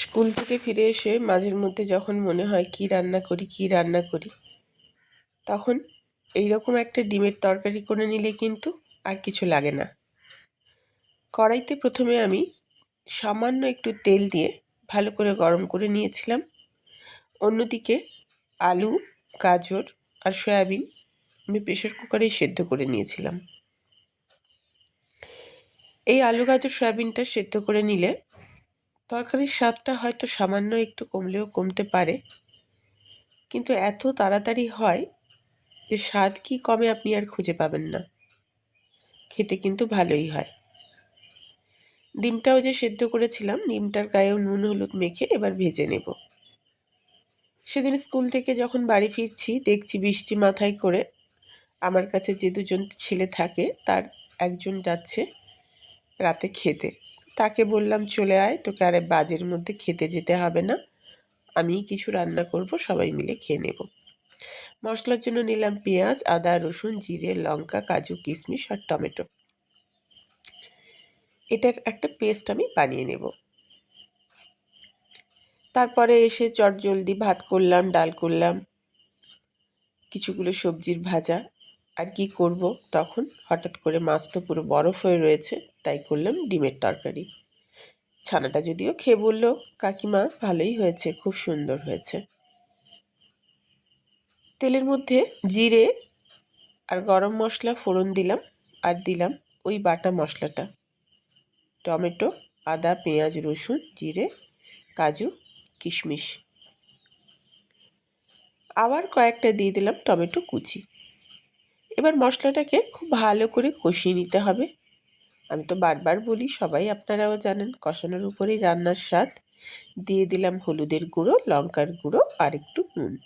School থেকে ফিরে এসে মাঝের মধ্যে যখন মনে হয় কি রান্না করি, কি রান্না করি, তখন এই রকম একটা ডিমের তরকারি করে নিলে কিন্তু আর কিছু লাগে না। কড়াইতে প্রথমে আমি সামান্য একটু তেল দিয়ে ভালো করে গরম করে নিয়েছিলাম। অন্যদিকে আলু, গাজর আর সয়াবিন আমি প্রেশার কুকারেই সেদ্ধ করে নিয়েছিলাম। এই আলু, গাজর, সয়াবিনটা সেদ্ধ করে নিলে তরকারির স্বাদটা হয়তো সামান্য একটু কমলেও কমতে পারে। কিন্তু এত তাড়াতাড়ি হয় যে স্বাদ কি কমে আপনি আর খুঁজে পাবেন না। খেতে কিন্তু ভালোই হয়। ডিমটাও যে সেদ্ধ করেছিলাম, ডিমটার গায়েও নুন, হলুদ মেখে এবার ভেজে নেব। সেদিন স্কুল থেকে যখন বাড়ি ফিরছি, দেখছি বৃষ্টি মাথায় করে আমার কাছে যে দুজন ছেলে থাকে, তার একজন যাচ্ছে রাতে খেতে। তাকে বললাম, চলে আয়, তোকে আরে বাজের মধ্যে খেতে যেতে হবে না। আমি কিছু রান্না করব, সবাই মিলে খেয়ে নেব। মশলার জন্য নিলাম পেঁয়াজ, আদা, রসুন, জিরে, লঙ্কা, কাজু, কিশমিশ আর টমেটো। এটার একটা পেস্ট আমি বানিয়ে নেব। তারপরে এসে চট জলদি ভাত করলাম, ডাল করলাম, কিছুগুলো সবজির ভাজা। আর কি করব? তখন হঠাৎ করে মাছ তো পুরো বরফ হয়ে রয়েছে। তাই করলাম ডিমের তরকারি। ছানাটা যদিও খেয়ে বলল, কাকিমা, ভালোই হয়েছে, খুব সুন্দর হয়েছে। তেলের মধ্যে জিরে আর গরম মশলা ফোড়ন দিলাম আর দিলাম ওই বাটা মশলাটা। টমেটো, আদা, পেঁয়াজ, রসুন, জিরে, কাজু, কিশমিশ। আবার কয়েকটা দিয়ে দিলাম টমেটো কুচি। এবার মশলাটাকে খুব ভালো করে কষিয়ে নিতে হবে। আমি তো বারবার বলি, সবাই আপনারাও জানেন কষানোর উপরেই রান্নার স্বাদ। দিয়ে দিলাম হলুদের গুঁড়ো, লঙ্কার গুঁড়ো, আর একটু নুন।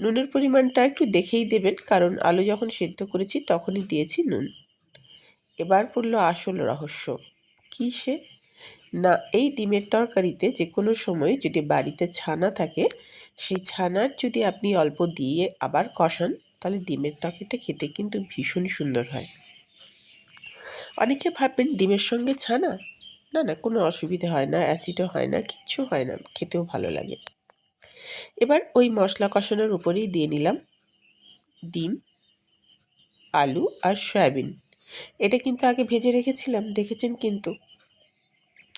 নুনের পরিমাণটা একটু দেখেই দেবেন, কারণ আলু যখন সেদ্ধ করেছি তখনই দিয়েছি নুন। এবার পড়ল আসল রহস্য। কী সে? না, এই ডিমের তরকারিতে যে কোনো সময় যদি বাড়িতে ছানা থাকে, সেই ছানার যদি আপনি অল্প দিয়ে আবার কষান, তাহলে ডিমের তরকারিটা খেতে কিন্তু ভীষণ সুন্দর হয়। অনেকে ভাববেন ডিমের সঙ্গে ছানা? না না, কোনো অসুবিধা হয় না, অ্যাসিডও হয় না, কিচ্ছু হয় না, খেতেও ভালো লাগে। এবার ওই মশলা কষানোর উপরেই দিয়ে নিলাম ডিম, আলু আর সয়াবিন। এটা কিন্তু আগে ভেজে রেখেছিলাম, দেখেছেন কিন্তু।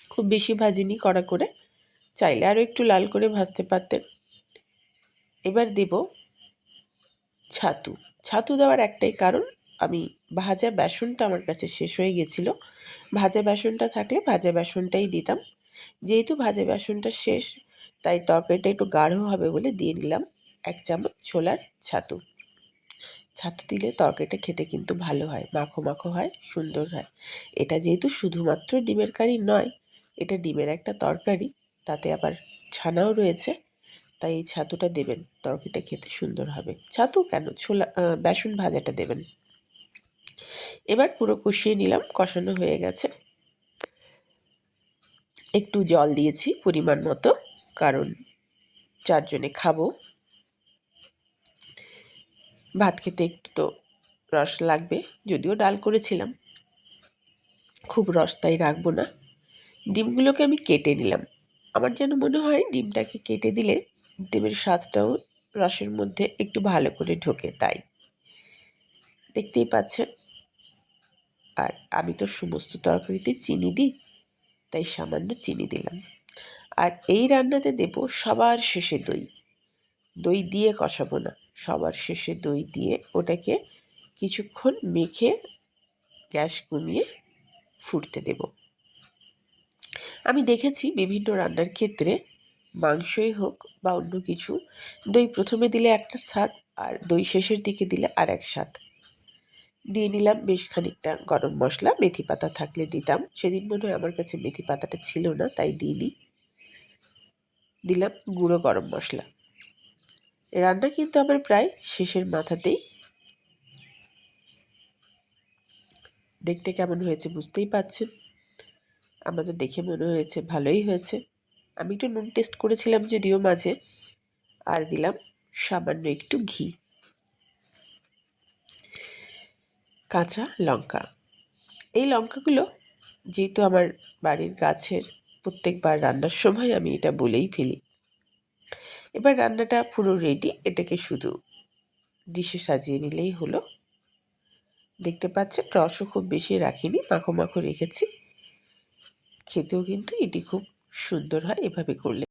খুব বেশি ভাজিনি কড়া করে, চাইলে আরও একটু লাল করে ভাজতে পারতেন। এবার দেব ছাতু। ছাতু দেওয়ার একটাই কারণ আমি ভাজা বেসনটা আমার কাছে শেষ হয়ে গেছিল। ভাজা বেসনটা থাকলে ভাজা বেসনটাই দিতাম। যেহেতু ভাজা বেসনটা শেষ, তাই তরকারিটা একটু গাঢ় হবে বলে দিয়ে নিলাম এক চামচ ছোলার ছাতু। ছাতু দিলে তরকারিটা খেতে কিন্তু ভালো হয়, মাখো মাখো হয়, সুন্দর হয়। এটা যেহেতু শুধুমাত্র ডিমের কারি নয়, এটা ডিমের একটা তরকারি, তাতে আবার ছানাও রয়েছে, তাই এই ছাতুটা দেবেন, তরকারিটা খেতে সুন্দর হবে। ছাতু কেন? ছোলা বেসন ভাজাটা দেবেন। এবার পুরো কষিয়ে নিলাম, কষানো হয়ে গেছে। একটু জল দিয়েছি পরিমাণ মতো, কারণ চারজনে খাব। ভাত খেতে একটু তো রস লাগবে, যদিও ডাল করেছিলাম। খুব রস তাই রাখব না। ডিমগুলোকে আমি কেটে নিলাম। আমার যেন মনে হয় ডিমটাকে কেটে দিলে ডিমের স্বাদটাও রসের মধ্যে একটু ভালো করে ঢোকে, তাই। দেখতেই পাচ্ছেন। আর আমি তো সমস্ত তরকারিতে চিনি দিই, তাই সামান্য চিনি দিলাম। আর এই রান্নাতে দেব সবার শেষে দই। দই দিয়ে কষাবো না, সবার শেষে দই দিয়ে ওটাকে কিছুক্ষণ মেখে গ্যাস কমিয়ে ফুটতে দেব। আমি দেখেছি বিভিন্ন রান্নার ক্ষেত্রে মাংসই হোক বা অন্য কিছু, দই প্রথমে দিলে একটা স্বাদ আর দই শেষের দিকে দিলে আর এক স্বাদ। দিয়ে নিলাম বেশ খানিকটা গরম মশলা। মেথি পাতা থাকলে দিতাম। সেদিন মনে হয় আমার কাছে মেথি পাতাটা ছিল না, তাই দিইনি। দিলাম গুঁড়ো গরম মশলা। রান্না কিন্তু আমার প্রায় শেষের মাথাতেই। দেখতে কেমন হয়েছে বুঝতেই পাচ্ছেন? আমার তো দেখে মনে হয়েছে ভালোই হয়েছে। আমি একটু নুন টেস্ট করেছিলাম যদিও মাঝে। আর দিলাম সামান্য একটু ঘি। কাঁচা লঙ্কা। এই লঙ্কাগুলো যেহেতু আমার বাড়ির গাছের প্রত্যেকবার রান্নার সময় আমি এটা বলেই ফেলি। এবার রান্নাটা পুরো রেডি এটাকে শুধু ডিশে সাজিয়ে নিলেই হলো। দেখতে পাচ্ছেন রসও খুব বেশি রাখিনি, মাখো মাখো রেখেছি। খেতেও কিন্তু এটি খুব সুন্দর হয় এভাবে করলে।